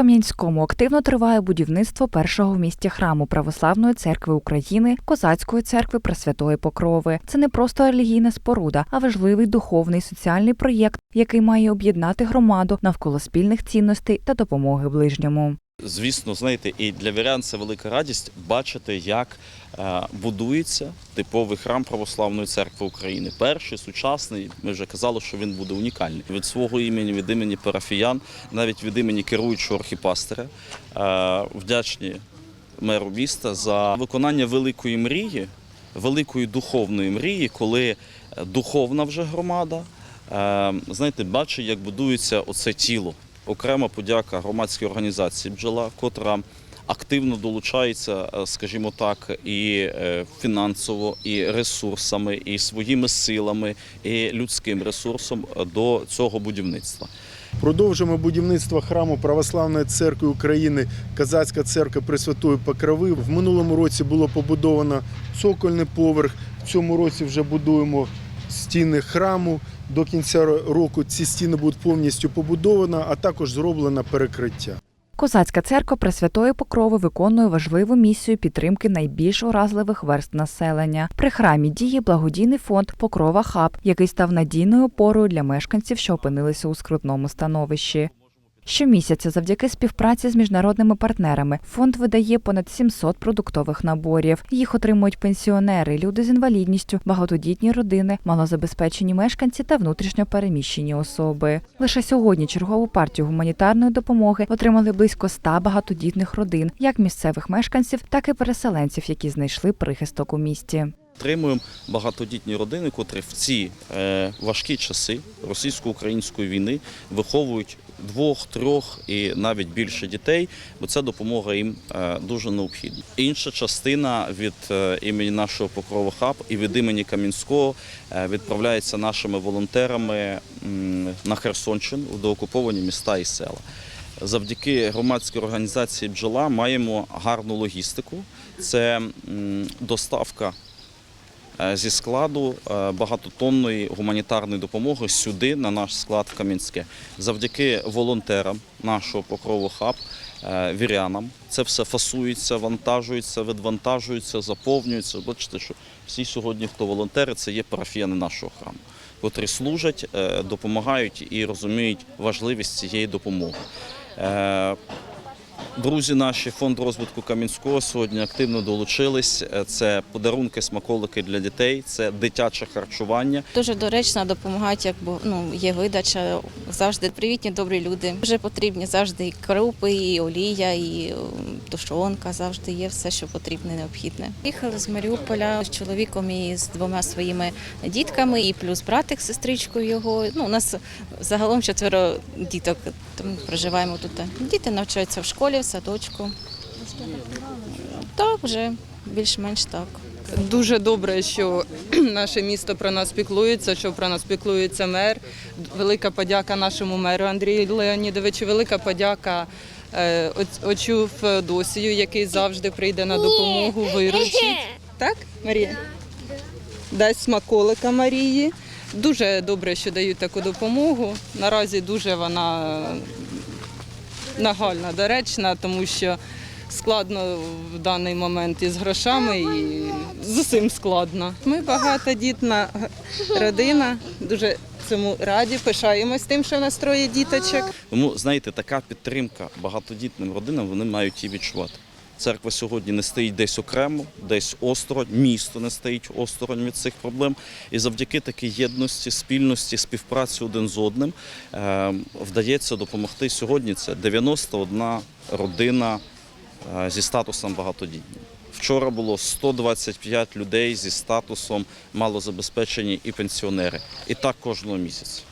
Кам'янському активно триває будівництво першого в місті храму Православної церкви України, Козацької церкви Пресвятої Покрови. Це не просто релігійна споруда, а важливий духовний соціальний проєкт, який має об'єднати громаду навколо спільних цінностей та допомоги ближньому. Звісно, знаєте, і для вірян це велика радість бачити, як е, будується типовий храм Православної церкви України. Перший сучасний. Ми вже казали, що він буде унікальний. Від свого імені, від імені парафіян, навіть від імені керуючого архіпастера. Вдячні меру міста за виконання великої мрії, великої духовної мрії, коли духовна вже громада, е, знаєте, бачить, як будується оце тіло. Окрема подяка громадській організації бджола, котра активно долучається, е, скажімо так, і е, фінансово, і ресурсами, і своїми силами, і людським ресурсом е, до цього будівництва. Продовжуємо будівництво храму Православної церкви України Казацька церква Пресвятої Покрови. В минулому році було побудовано цокольний поверх. В цьому році вже будуємо стіни храму. До кінця року ці стіни будуть повністю побудовані, а також зроблено перекриття. Козацька церква Пресвятої Покрови виконує важливу місію підтримки найбільш уразливих верст населення. При храмі діє благодійний фонд Покрова Хаб, який став надійною опорою для мешканців, що опинилися у скрутному становищі. Щомісяця, завдяки співпраці з міжнародними партнерами, фонд видає понад 700 продуктових наборів. Їх отримують пенсіонери, люди з інвалідністю, багатодітні родини, малозабезпечені мешканці та внутрішньо переміщені особи. Лише сьогодні чергову партію гуманітарної допомоги отримали близько 100 багатодітних родин, як місцевих мешканців, так і переселенців, які знайшли прихисток у місті. Підтримуємо багатодітні родини, котрі в ці е, важкі часи російсько-української війни виховують двох, трьох і навіть більше дітей, бо ця допомога їм е, дуже необхідна. Інша частина від е, імені нашого Покрова Хаб і від імені Кам'янського е, відправляється нашими волонтерами на Херсонщину в доокуповані міста і села. Завдяки громадській організації бджола маємо гарну логістику. Це доставка зі складу е, багатотонної гуманітарної допомоги сюди, на наш склад в Кам'янське. Завдяки волонтерам нашого покрову хаб, е, вірянам. Це все фасується, вантажується, відвантажується, заповнюється. Бачите, що всі сьогодні, хто волонтери, це є парафіяни нашого храму, котрі служать, е, допомагають і розуміють важливість цієї допомоги. Друзі, наші фонд розвитку Кам'янського сьогодні активно долучились. Е, Це подарунки, смаколики для дітей, це дитяче харчування. Дуже доречно допомагають, бо ну є видача. Завжди привітні, добрі люди. Дуже потрібні завжди і крупи, і олія, і тушонка. Завжди є все, що потрібне, необхідне. Їхали з Маріуполя з чоловіком і з двома своїми дітками, і плюс братик сестричкою його. Ну у нас загалом четверо діток. Тому проживаємо тут. Діти навчаються в школі, садочку. Так, вже більш-менш так. Дуже добре, що наше місто про нас піклується, що про нас піклується мер. Велика подяка нашому меру Андрію Леонідовичу, велика подяка е, очу Феодосію, який завжди прийде на допомогу, виручить. Так, Марія? Дасть смаколика Марії. Дуже добре, що дають таку допомогу. Наразі дуже вона нагальна, доречна, тому що складно в даний момент із грошами і з усім складно. Ми багатодітна родина, дуже цьому раді, пишаємось тим, що в нас троє діточок. Тому, знаєте, така підтримка багатодітним родинам вони мають її відчувати. Церква сьогодні не стоїть десь окремо, десь осторонь, місто не стоїть осторонь від цих проблем. І завдяки такій єдності, спільності, співпраці один з одним е, вдається допомогти сьогодні. Це 91 родина е, зі статусом багатодітні. Вчора було 125 людей зі статусом малозабезпечені і пенсіонери. І так кожного місяця.